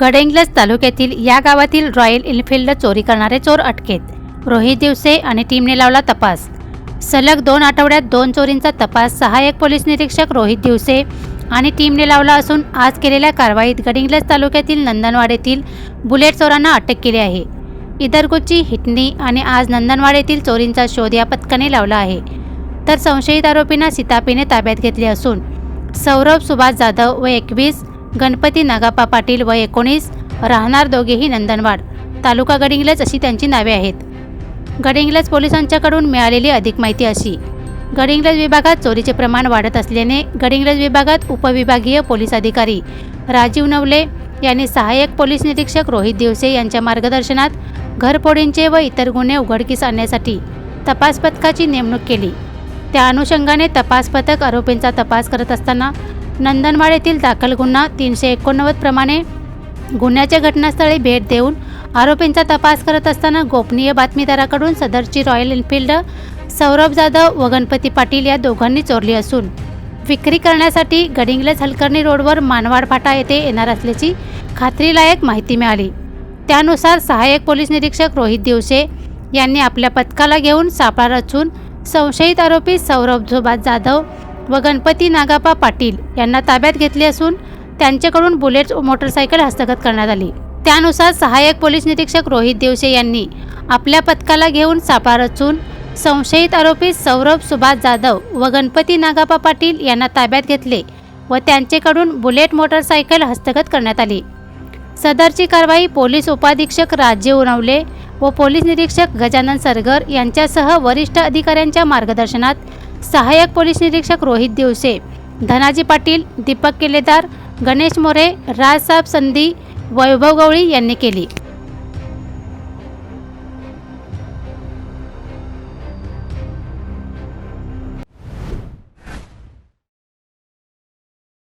गडिंग्लज तालुक्यातील या गावातील रॉयल एनफिल्ड चोरी करणारे चोर अटकेत. रोहित दिवसे आणि टीमने लावला तपास. सलग दोन आठवड्यात दोन चोरींचा तपास सहाय्यक पोलीस निरीक्षक रोहित दिवसे आणि टीमने लावला असून आज केलेल्या कारवाईत गडिंग्लज तालुक्यातील नंदनवाडेतील बुलेट चोरांना अटक केली आहे. इदरगुच्ची हिटणी आणि आज नंदनवाडेतील चोरींचा शोध या पथकाने लावला आहे. तर संशयित आरोपींना सितापीने ताब्यात घेतले असून सौरभ सुभाष जाधव व एकवीस गणपती नागापा पाटील व एकोणीस राहणार दोघेही नंदनवाड. तालुका गडिंग्लज अशी त्यांची नावे आहेत. गडिंग्लज पोलिसांच्याकडून मिळालेली अधिक माहिती अशी. गडिंग्लज विभागात चोरीचे प्रमाण वाढत असल्याने गडिंग्लज विभागात उपविभागीय पोलीस अधिकारी राजीव नवले यांनी सहाय्यक पोलीस निरीक्षक रोहित दिवसे यांच्या मार्गदर्शनात घरफोडींचे व इतर गुन्हे उघडकीस आणण्यासाठी तपास पथकाची नेमणूक केली. त्या अनुषंगाने तपास पथक आरोपींचा तपास करत असताना नंदनवाड येथील दाखल गुन्हा तीनशे एकोणनव्वद प्रमाणे. गुन्ह्याच्या घटनास्थळी भेट देऊन आरोपींचा तपास करत असताना गोपनीय बातमीदाराकडून सदरची रॉयल एनफिल्ड सौरभ जाधव व गणपती पाटील या दोघांनी चोरली असून विक्री करण्यासाठी गडिंग्लज हलकर्णी रोडवर मानवाड फाटा येथे येणार असल्याची खात्रीलायक माहिती मिळाली. त्यानुसार सहाय्यक पोलीस निरीक्षक रोहित दिवसे यांनी आपल्या पथकाला घेऊन सापळा रचून संशयित आरोपी सौरभ झोबा जाधव व गणपती नागापा पाटील यांना ताब्यात घेतले असून त्यांच्याकडून बुलेट मोटरसायकल हस्तगत करण्यात आली. त्यानुसार सहाय्यक पोलीस निरीक्षक रोहित देवसे यांनी आपल्या पथकाला घेऊन सापा रचून संशयित आरोपी सौरभ सुभाष जाधव व गणपती नागापा पाटील यांना ताब्यात घेतले व त्यांच्याकडून बुलेट मोटरसायकल हस्तगत करण्यात आली. सदरची कारवाई पोलीस उपाधीक्षक राजीव उनवले व पोलीस निरीक्षक गजानन सरगर यांच्यासह वरिष्ठ अधिकाऱ्यांच्या मार्गदर्शनात सहाय्यक पोलीस निरीक्षक रोहित दिवसे धनाजी पाटील दीपक किल्लेदार गणेश मोरे राजसाहेब संधी वैभव गवळी यांनी केली.